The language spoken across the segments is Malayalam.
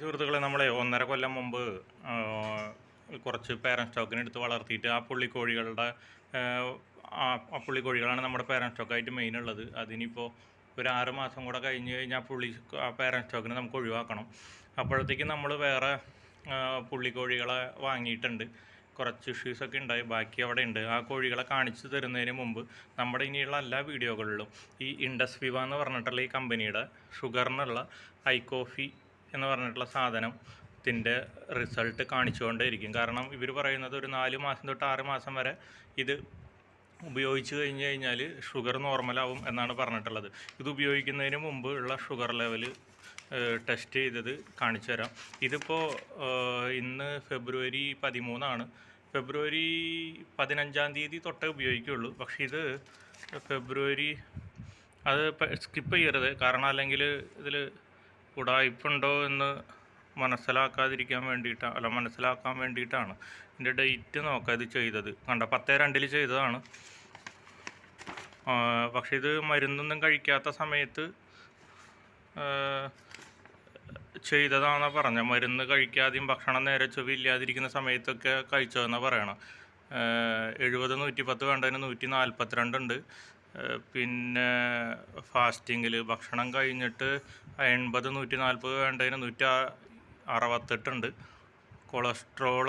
സുഹൃത്തുക്കളെ നമ്മളെ ഒന്നര കൊല്ലം മുമ്പ് കുറച്ച് പേരൻ സ്റ്റോക്കിനെ എടുത്ത് വളർത്തിയിട്ട് ആ പുള്ളിക്കോഴികളുടെ ആ, ആ പുള്ളി കോഴികളാണ് നമ്മുടെ പേരൻ സ്റ്റോക്കായിട്ട് മെയിൻ ഉള്ളത്. അതിനിപ്പോൾ ഒരു ആറ് മാസം കൂടെ കഴിഞ്ഞ് കഴിഞ്ഞാൽ പുള്ളി ആ പേരൻ സ്റ്റോക്കിനെ നമുക്ക് ഒഴിവാക്കണം. അപ്പോഴത്തേക്കും നമ്മൾ വേറെ പുള്ളി പുള്ളിക്കോഴികളെ വാങ്ങിയിട്ടുണ്ട്. കുറച്ച് ഇഷ്യൂസ് ഒക്കെ ഉണ്ടായി ബാക്കി അവിടെ ഉണ്ട്. ആ കോഴികളെ കാണിച്ചു തരുന്നതിന് മുമ്പ് നമ്മുടെ ഇനിയുള്ള എല്ലാ വീഡിയോകളിലും ഈ ഇൻഡസ് വിവ എന്ന് പറഞ്ഞിട്ടുള്ള ഈ കമ്പനിയുടെ ഷുഗറിനുള്ള ഐ കോഫി എന്ന് പറഞ്ഞിട്ടുള്ള സാധനത്തിന്റെ റിസൾട്ട് കാണിച്ചുകൊണ്ടേയിരിക്കും. കാരണം ഇവർ പറയുന്നത് ഒരു നാല് മാസം തൊട്ട് ആറ് മാസം വരെ ഇത് ഉപയോഗിച്ച് കഴിഞ്ഞ് കഴിഞ്ഞാൽ ഷുഗർ നോർമലാവും എന്നാണ് പറഞ്ഞിട്ടുള്ളത്. ഇത് ഉപയോഗിക്കുന്നതിന് മുമ്പ് ഉള്ള ഷുഗർ ലെവൽ ടെസ്റ്റ് ചെയ്തത് കാണിച്ചു തരാം. ഇതിപ്പോൾ ഇന്ന് ഫെബ്രുവരി പതിമൂന്നാണ്. ഫെബ്രുവരി പതിനഞ്ചാം തീയതി തൊട്ടേ ഉപയോഗിക്കുകയുള്ളൂ പക്ഷേ ഇത് ഫെബ്രുവരി അത് സ്കിപ്പ് ചെയ്യരുത്. കാരണം അല്ലെങ്കിൽ ഇതിൽ ഉടായ്പുണ്ടോ എന്ന് മനസ്സിലാക്കാതിരിക്കാൻ വേണ്ടിയിട്ടാണ് അല്ല മനസ്സിലാക്കാൻ വേണ്ടിയിട്ടാണ് ഇതിന്റെ ഡേറ്റ് നോക്കാം ഇത് ചെയ്തത്. കണ്ട പത്തേ രണ്ടിൽ ചെയ്തതാണ്. പക്ഷേ ഇത് മരുന്നൊന്നും കഴിക്കാത്ത സമയത്ത് ചെയ്തതാണെന്നാണ് പറഞ്ഞത് മരുന്ന് കഴിക്കാതെയും ഭക്ഷണം നേരെ ചൊവ്വ ഇല്ലാതിരിക്കുന്ന സമയത്തൊക്കെ കഴിച്ചതെന്നാണ് പറയണം. എഴുപത് നൂറ്റി പത്ത് വേണ്ടതിന് നൂറ്റി നാൽപ്പത്തിരണ്ടുണ്ട് ഏഹ് പിന്നെ ഫാസ്റ്റിങ്ങിൽ ഭക്ഷണം കഴിഞ്ഞിട്ട് എൺപത് നൂറ്റി നാൽപ്പത് വേണ്ടതിന് നൂറ്റി അറുപത്തെട്ടുണ്ട്. കൊളസ്ട്രോൾ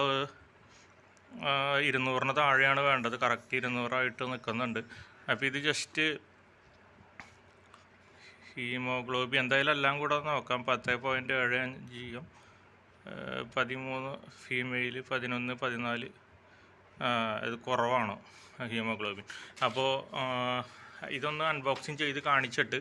ഇരുന്നൂറിന് താഴെയാണ് വേണ്ടത്. കറക്റ്റ് ഇരുന്നൂറായിട്ട് നിൽക്കുന്നുണ്ട് അപ്പോൾ ഇത് ജസ്റ്റ് ഹീമോഗ്ലോബി എന്തായാലും എല്ലാം കൂടെ നോക്കാം. പത്ത് പോയിന്റ് ഏഴ് അഞ്ച് എം പതിമൂന്ന് ഫീമെയിൽ പതിനൊന്ന് പതിനാല് ഇത് കുറവാണ് ഹീമോഗ്ലോബിൻ? അപ്പോൾ ഇതൊന്ന് അൺബോക്സിങ് ചെയ്ത് കാണിച്ചിട്ട്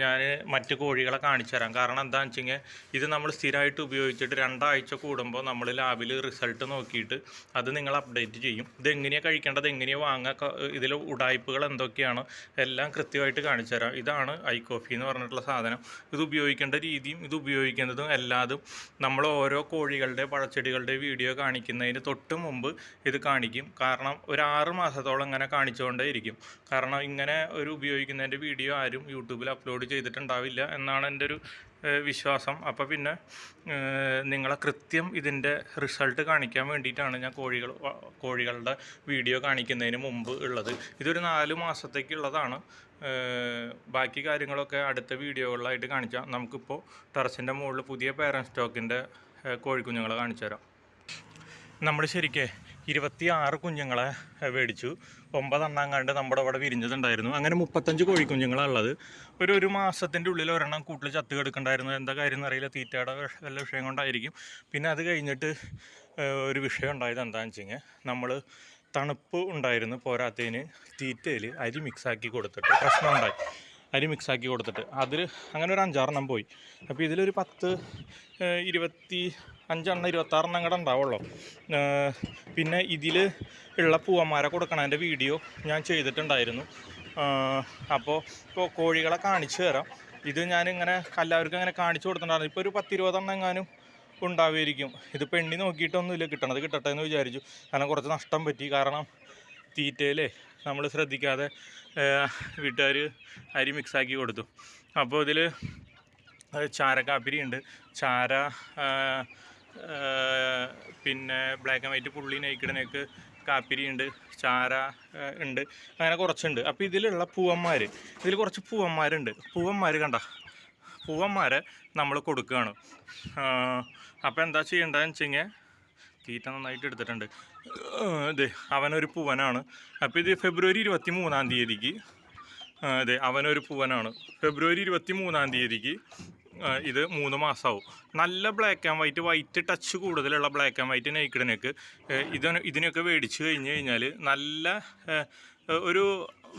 ഞാൻ മറ്റ് കോഴികളെ കാണിച്ചു തരാം. കാരണം എന്താണെന്ന് വെച്ച് കഴിഞ്ഞാൽ ഇത് നമ്മൾ സ്ഥിരമായിട്ട് ഉപയോഗിച്ചിട്ട് രണ്ടാഴ്ച കൂടുമ്പോൾ നമ്മൾ ലാബിൽ റിസൾട്ട് നോക്കിയിട്ട് അത് നിങ്ങൾ അപ്ഡേറ്റ് ചെയ്യും. ഇതെങ്ങനെയാണ് കഴിക്കേണ്ടത് എങ്ങനെയാണ് വാങ്ങുക ഇതിൽ ഉടായ്പകൾ എന്തൊക്കെയാണ് എല്ലാം കൃത്യമായിട്ട് കാണിച്ചു തരാം. ഇതാണ് ഐ കോഫി എന്ന് പറഞ്ഞിട്ടുള്ള സാധനം. ഇത് ഉപയോഗിക്കേണ്ട രീതിയും ഇത് ഉപയോഗിക്കുന്നതും എല്ലാതും നമ്മൾ ഓരോ കോഴികളുടെ പഴച്ചെടികളുടെ വീഡിയോ കാണിക്കുന്നതിന് തൊട്ട് മുമ്പ് ഇത് കാണിക്കും. കാരണം ഒരു ആറ് മാസത്തോളം ഇങ്ങനെ കാണിച്ചുകൊണ്ടേ ഇരിക്കും കാരണം ഇങ്ങനെ ഒരു ഉപയോഗിക്കുന്നതിന്റെ വീഡിയോ ആരും യൂട്യൂബിൽ അപ്ലോഡ് ചെയ്തിട്ടുണ്ടാവില്ല എന്നാണ് എന്റെ ഒരു വിശ്വാസം. അപ്പോൾ പിന്നെ നിങ്ങളെ കൃത്യം ഇതിന്റെ റിസൾട്ട് കാണിക്കാൻ വേണ്ടിയിട്ടാണ് ഞാൻ കോഴികൾ കോഴികളുടെ വീഡിയോ കാണിക്കുന്നതിന് മുമ്പ് ഉള്ളത്. ഇതൊരു നാല് മാസത്തേക്കുള്ളതാണ്. ബാക്കി കാര്യങ്ങളൊക്കെ അടുത്ത വീഡിയോകളിലായിട്ട് കാണിച്ചാൽ നമുക്കിപ്പോൾ ടെറസിന്റെ മുകളിൽ പുതിയ പേരൻ സ്റ്റോക്കിന്റെ കോഴിക്കുഞ്ഞുങ്ങളെ കാണിച്ചു തരാം നമ്മൾ ശരിക്ക് ഇരുപത്തി ആറ് കുഞ്ഞുങ്ങളെ മേടിച്ചു. ഒമ്പതെണ്ണാങ്ങാണ്ട് നമ്മുടെ അവിടെ വിരിഞ്ഞതുണ്ടായിരുന്നു. അങ്ങനെ മുപ്പത്തഞ്ച് കോഴിക്കുഞ്ഞുങ്ങളാണ് ഉള്ളത്. ഒരു ഒരു മാസത്തിന്റെ ഉള്ളിൽ ഒരെണ്ണം കൂട്ടിൽ ചത്ത് കിടക്കണ്ടായിരുന്നു എന്താ കാര്യം എന്നറിയില്ല. തീറ്റയുടെ വല്ല വിഷയം കൊണ്ടായിരിക്കും. പിന്നെ അത് കഴിഞ്ഞിട്ട് ഒരു വിഷയം ഉണ്ടായത് എന്താണെന്ന് വെച്ച് കഴിഞ്ഞാൽ നമ്മൾ തണുപ്പ് ഉണ്ടായിരുന്നു പോരാത്തതിന്. തീറ്റയിൽ അരി മിക്സാക്കി കൊടുത്തിട്ട് പ്രശ്നമുണ്ടായി. അരി മിക്സാക്കി കൊടുത്തിട്ട്. അതിൽ അങ്ങനെ ഒരു അഞ്ചാറെണ്ണം പോയി. അപ്പോൾ ഇതിലൊരു പത്ത് ഇരുപത്തി അഞ്ചെണ്ണം ഇരുപത്താറെണ്ണം കൂടെ ഉണ്ടാവുള്ളൂ. പിന്നെ ഇതിൽ ഉള്ള പൂവന്മാരെ കൊടുക്കണതിന്റെ വീഡിയോ ഞാൻ ചെയ്തിട്ടുണ്ടായിരുന്നു. അപ്പോൾ ഇപ്പോൾ കോഴികളെ കാണിച്ചു തരാം. ഇത് ഞാനിങ്ങനെ എല്ലാവർക്കും അങ്ങനെ കാണിച്ചു കൊടുത്തിട്ടുണ്ടായിരുന്നു. ഇപ്പോൾ ഒരു പത്തിരുപതെണ്ണം എങ്ങാനും ഉണ്ടാവുമായിരിക്കും. ഇതിപ്പോൾ എണ്ണി നോക്കിയിട്ടൊന്നുമില്ല. കിട്ടണത് കിട്ടട്ടെ എന്ന് വിചാരിച്ചു. കാരണം കുറച്ച് നഷ്ടം പറ്റി. കാരണം തീറ്റയിലേ നമ്മൾ ശ്രദ്ധിക്കാതെ വീട്ടുകാർ അരി മിക്സാക്കി കൊടുത്തു. അപ്പോൾ ഇതിൽ ചാരക്കാപ്പിരി ഉണ്ട് ചാര പിന്നെ ബ്ലാക്ക് ആൻഡ് വൈറ്റ് പുള്ളി നെയ്ക്കിടനേക്ക് കാപ്പിരി ഉണ്ട് ചാര ഉണ്ട്. അങ്ങനെ കുറച്ചുണ്ട്. അപ്പോൾ ഇതിലുള്ള പൂവന്മാർ ഇതിൽ കുറച്ച് പൂവന്മാരുണ്ട്. പൂവന്മാർ കണ്ട പൂവന്മാരെ നമ്മൾ കൊടുക്കുകയാണ് അപ്പോൾ എന്താ ചെയ്യേണ്ടതെന്ന് വെച്ച് കഴിഞ്ഞാൽ തീറ്റ നന്നായിട്ട് എടുത്തിട്ടുണ്ട്. അതെ അവനൊരു പൂവനാണ്. അപ്പോൾ ഇത് ഫെബ്രുവരി ഇരുപത്തി മൂന്നാം തീയതിക്ക് അതെ അവനൊരു പൂവനാണ്. ഫെബ്രുവരി ഇരുപത്തി മൂന്നാം തീയതിക്ക് ഇത് മൂന്ന് മാസമാവും നല്ല black and white white touch കൂടുതലുള്ള ബ്ലാക്ക് ആൻഡ് വൈറ്റ് നെയ്ക്കിടനേക്ക് ഇതിന് ഇതിനൊക്കെ മേടിച്ച് കഴിഞ്ഞ് കഴിഞ്ഞാൽ നല്ല ഒരു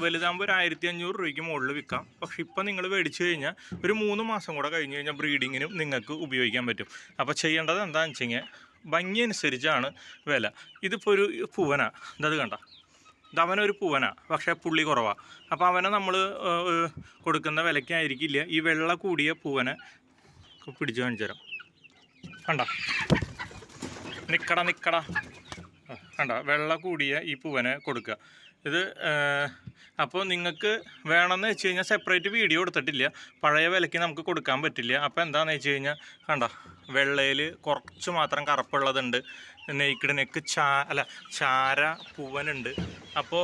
വലുതാകുമ്പോൾ ഒരു ആയിരത്തി അഞ്ഞൂറ് രൂപയ്ക്ക് മുകളിൽ വിൽക്കാം. പക്ഷേ ഇപ്പം നിങ്ങൾ മേടിച്ച് കഴിഞ്ഞാൽ ഒരു മൂന്ന് മാസം കൂടെ കഴിഞ്ഞ് കഴിഞ്ഞാൽ ബ്രീഡിങ്ങിനും നിങ്ങൾക്ക് ഉപയോഗിക്കാൻ പറ്റും. അപ്പോൾ ചെയ്യേണ്ടത് എന്താണെന്ന് വെച്ച് കഴിഞ്ഞാൽ ഭംഗി അനുസരിച്ചാണ് വില. ഇതിപ്പോൾ ഒരു പൂവന. ഇതത് കണ്ട? ഇതവനൊരു പൂവന പക്ഷേ പുള്ളി കുറവാണ് അപ്പോൾ അവനെ നമ്മൾ കൊടുക്കുന്ന വിലയ്ക്കായിരിക്കില്ല ഈ വെള്ള കൂടിയ പൂവനെ പിടിച്ചു കാണിച്ചു തരാം. കണ്ട? നിക്കട നിക്കട. കണ്ട? വെള്ള കൂടിയ ഈ പൂവനെ കൊടുക്കുക. ഇത് അപ്പോൾ നിങ്ങൾക്ക് വേണമെന്ന് വെച്ച് കഴിഞ്ഞാൽ സെപ്പറേറ്റ് വീഡിയോ എടുത്തിട്ടില്ല. പഴയ വിലയ്ക്ക് നമുക്ക് കൊടുക്കാൻ പറ്റില്ല. അപ്പോൾ എന്താണെന്ന് വെച്ച് കഴിഞ്ഞാൽ കണ്ട? വെള്ളയിൽ കുറച്ച് മാത്രം കറുപ്പുള്ളതുണ്ട്. നെയ്ക്കിഡ് നെക്ക് ചാ അല്ല ചാര പൂവനുണ്ട്. അപ്പോൾ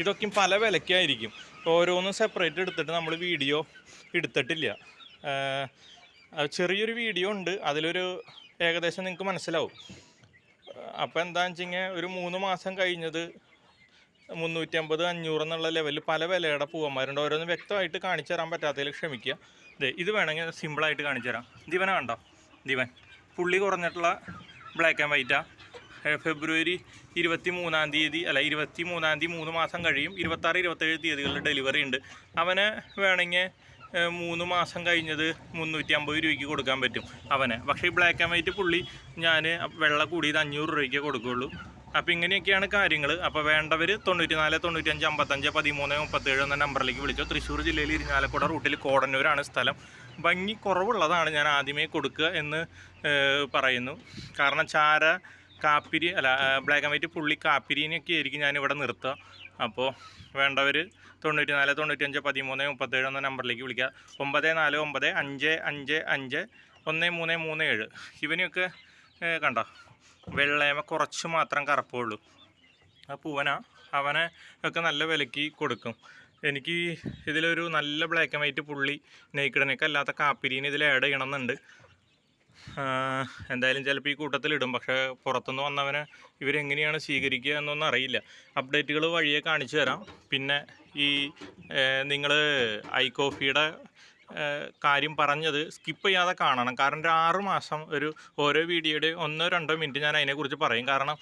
ഇതൊക്കെയും പല വിലയ്ക്കായിരിക്കും ഓരോന്നും സെപ്പറേറ്റ് എടുത്തിട്ട് നമ്മൾ വീഡിയോ എടുത്തിട്ടില്ല. ചെറിയൊരു വീഡിയോ ഉണ്ട്. അതിലൊരു ഏകദേശം നിങ്ങൾക്ക് മനസ്സിലാവും. അപ്പോൾ എന്താണെന്ന് വെച്ച് കഴിഞ്ഞാൽ ഒരു മൂന്ന് മാസം കഴിഞ്ഞത് മുന്നൂറ്റി അമ്പത് അഞ്ഞൂറ് എന്നുള്ള ലെവലിൽ പല വിലയുടെ പൂവന്മാരുണ്ട്. ഓരോന്നും വ്യക്തമായിട്ട് കാണിച്ചു തരാൻ പറ്റാത്തതിൽ ക്ഷമിക്കുക. ഇത് വേണമെങ്കിൽ സിമ്പിളായിട്ട് കാണിച്ചു തരാം. ദിവനെ കണ്ടോ? ദിവൻ പുള്ളി കുറഞ്ഞിട്ടുള്ള ബ്ലാക്ക് ആൻഡ് വൈറ്റാ ഫെബ്രുവരി ഇരുപത്തി മൂന്നാം തീയതി അല്ല ഇരുപത്തി മൂന്നാം തീയതി മൂന്ന് മാസം കഴിയും. ഇരുപത്താറ് ഇരുപത്തേഴ് തീയതികളിൽ ഡെലിവറി ഉണ്ട്. അവന് വേണമെങ്കിൽ മൂന്ന് മാസം കഴിഞ്ഞത് മുന്നൂറ്റി അമ്പത് രൂപയ്ക്ക് കൊടുക്കാൻ പറ്റും അവനെ. പക്ഷേ ഈ ബ്ലാക്ക് ആൻഡ് വൈറ്റ് പുള്ളി ഞാൻ വെള്ള കൂടിയത് അഞ്ഞൂറ് രൂപയ്ക്ക് കൊടുക്കുകയുള്ളൂ അപ്പോൾ ഇങ്ങനെയൊക്കെയാണ് കാര്യങ്ങൾ അപ്പോൾ വേണ്ടവർ തൊണ്ണൂറ്റി നാല് തൊണ്ണൂറ്റഞ്ച് അമ്പത്തഞ്ച് പതിമൂന്ന് മുപ്പത്തേഴ് എന്ന നമ്പറിലേക്ക് വിളിച്ചോ. തൃശ്ശൂർ ജില്ലയിൽ ഇരിഞ്ഞാലക്കുട റൂട്ടിൽ കോടന്നൂരാണ് സ്ഥലം. ഭംഗി കുറവുള്ളതാണ് ഞാൻ ആദ്യമേ കൊടുക്കുക എന്ന് പറയുന്നു. കാരണം ചാര കാപ്പിരി അല്ല ബ്ലാക്ക് ആൻഡ് വൈറ്റ് പുള്ളി കാപ്പിരിനെയൊക്കെ ആയിരിക്കും ഞാൻ ഇവിടെ നിർത്തുക. അപ്പോൾ വേണ്ടവർ തൊണ്ണൂറ്റി നാല് തൊണ്ണൂറ്റഞ്ച് പതിമൂന്ന് മുപ്പത്തേഴ് എന്ന നമ്പറിലേക്ക് വിളിക്കുക. ഒമ്പത് നാല് ഒമ്പത് അഞ്ച് അഞ്ച് അഞ്ച് ഒന്ന് മൂന്ന് മൂന്ന് ഏഴ്. ഇവനെയൊക്കെ കണ്ട? വെള്ളയമ കുറച്ച് മാത്രം കറുപ്പുള്ളൂ. ആ പൂവന അവനെ ഒക്കെ നല്ല വിലയ്ക്ക് കൊടുക്കും. എനിക്ക് ഇതിലൊരു നല്ല ബ്ലാക്ക് ആൻഡ് വൈറ്റ് പുള്ളി നെയ്ക്കിടനൊക്കെ അല്ലാത്ത കാപ്പിരീനെ ഇതിൽ ആഡ് ചെയ്യണമെന്നുണ്ട്. എന്തായാലും ചിലപ്പോൾ ഈ കൂട്ടത്തിലിടും പക്ഷേ പുറത്തുനിന്ന് വന്നവനെ ഇവരെങ്ങനെയാണ് സ്വീകരിക്കുക എന്നൊന്നും അറിയില്ല. അപ്ഡേറ്റുകൾ വഴിയെ കാണിച്ചു തരാം. പിന്നെ ഈ നിങ്ങൾ ഐ കോഫിയുടെ കാര്യം പറഞ്ഞത് സ്കിപ്പ് ചെയ്യാതെ കാണണം. കാരണം ഒരു ആറ് മാസം ഒരു ഓരോ വീഡിയോയുടെ ഒന്നോ രണ്ടോ മിനിറ്റ് ഞാൻ അതിനെക്കുറിച്ച് പറയും. കാരണം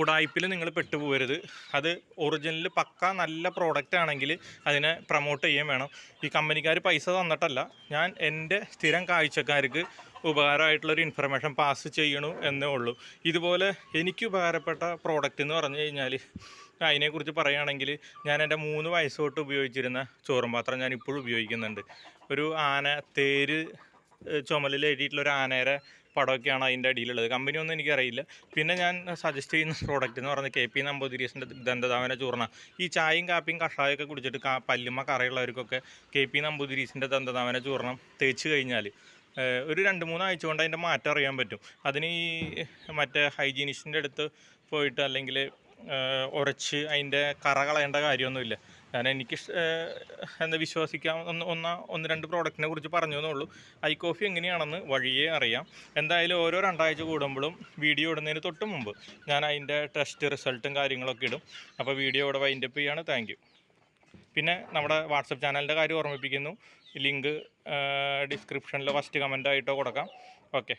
ഉടായ്പിൽ നിങ്ങൾ പെട്ടുപോകരുത്. അത് ഒറിജിനൽ പക്ക നല്ല പ്രോഡക്റ്റ് ആണെങ്കിൽ അതിനെ പ്രൊമോട്ട് ചെയ്യാൻ വേണം. ഈ കമ്പനിക്കാർ പൈസ തന്നിട്ടല്ല. ഞാൻ എന്റെ സ്ഥിരം കാഴ്ചക്കാർക്ക് ഉപകാരമായിട്ടുള്ളൊരു ഇൻഫർമേഷൻ പാസ് ചെയ്യണു എന്നേ ഉള്ളൂ. ഇതുപോലെ എനിക്ക് ഉപകാരപ്പെട്ട പ്രോഡക്റ്റ് എന്ന് പറഞ്ഞു കഴിഞ്ഞാൽ അതിനെക്കുറിച്ച് പറയുകയാണെങ്കിൽ ഞാൻ എന്റെ മൂന്ന് വയസ്സ് തൊട്ട് ഉപയോഗിച്ചിരുന്ന ചോറും പാത്രം ഞാൻ ഇപ്പോഴും ഉപയോഗിക്കുന്നുണ്ട്. ഒരു ആന തേര് ചുമലിൽ എഴുതിയിട്ടുള്ള ഒരു ആനയുടെ പടമൊക്കെയാണ് അതിന്റെ അടിയിലുള്ളത്. കമ്പനി ഒന്നും എനിക്കറിയില്ല. പിന്നെ ഞാൻ സജസ്റ്റ് ചെയ്യുന്ന പ്രോഡക്റ്റ് എന്ന് പറയുന്നത് കെ പി നമ്പൂതിരീസിന്റെ ദന്തധാവന ചൂർണ ഈ ചായയും കാപ്പിയും കഷായമൊക്കെ കുടിച്ചിട്ട് കാ പല്ലുമ്മ കറയുള്ളവർക്കൊക്കെ കെ പി നമ്പൂതിരീസിന്റെ ദന്തധാവന ചൂർണം തേച്ച് കഴിഞ്ഞാൽ ഒരു രണ്ട് മൂന്നാഴ്ച കൊണ്ട് അതിന്റെ മാറ്റം അറിയാൻ പറ്റും. അതിന് ഈ മറ്റേ ഹൈജീനിസ്റ്റിന്റെ അടുത്ത് പോയിട്ട് അല്ലെങ്കിൽ ഉരച്ച് അതിന്റെ കറ കളയേണ്ട കാര്യമൊന്നുമില്ല. ഞാൻ എനിക്ക് എന്താ വിശ്വസിക്കാം ഒന്ന് ഒന്ന് ഒന്ന് രണ്ട് പ്രോഡക്റ്റിനെ കുറിച്ച് പറഞ്ഞു എന്നുള്ളൂ ഐ കോഫി എങ്ങനെയാണെന്ന് വഴിയെ അറിയാം. എന്തായാലും ഓരോ രണ്ടാഴ്ച കൂടുമ്പോഴും വീഡിയോ ഇടുന്നതിന് തൊട്ട് മുമ്പ് ഞാൻ അതിന്റെ ടെസ്റ്റ് റിസൾട്ടും കാര്യങ്ങളൊക്കെ ഇടും. അപ്പോൾ വീഡിയോ ഇവിടെ വൈൻഡപ്പ് ചെയ്യാണ്. താങ്ക് പിന്നെ നമ്മുടെ വാട്സപ്പ് ചാനലിന്റെ കാര്യം ഓർമ്മിപ്പിക്കുന്നു. ലിങ്ക് ഡിസ്ക്രിപ്ഷനിൽ ഫസ്റ്റ് കമന്റായിട്ടോ കൊടുക്കാം. ഓക്കെ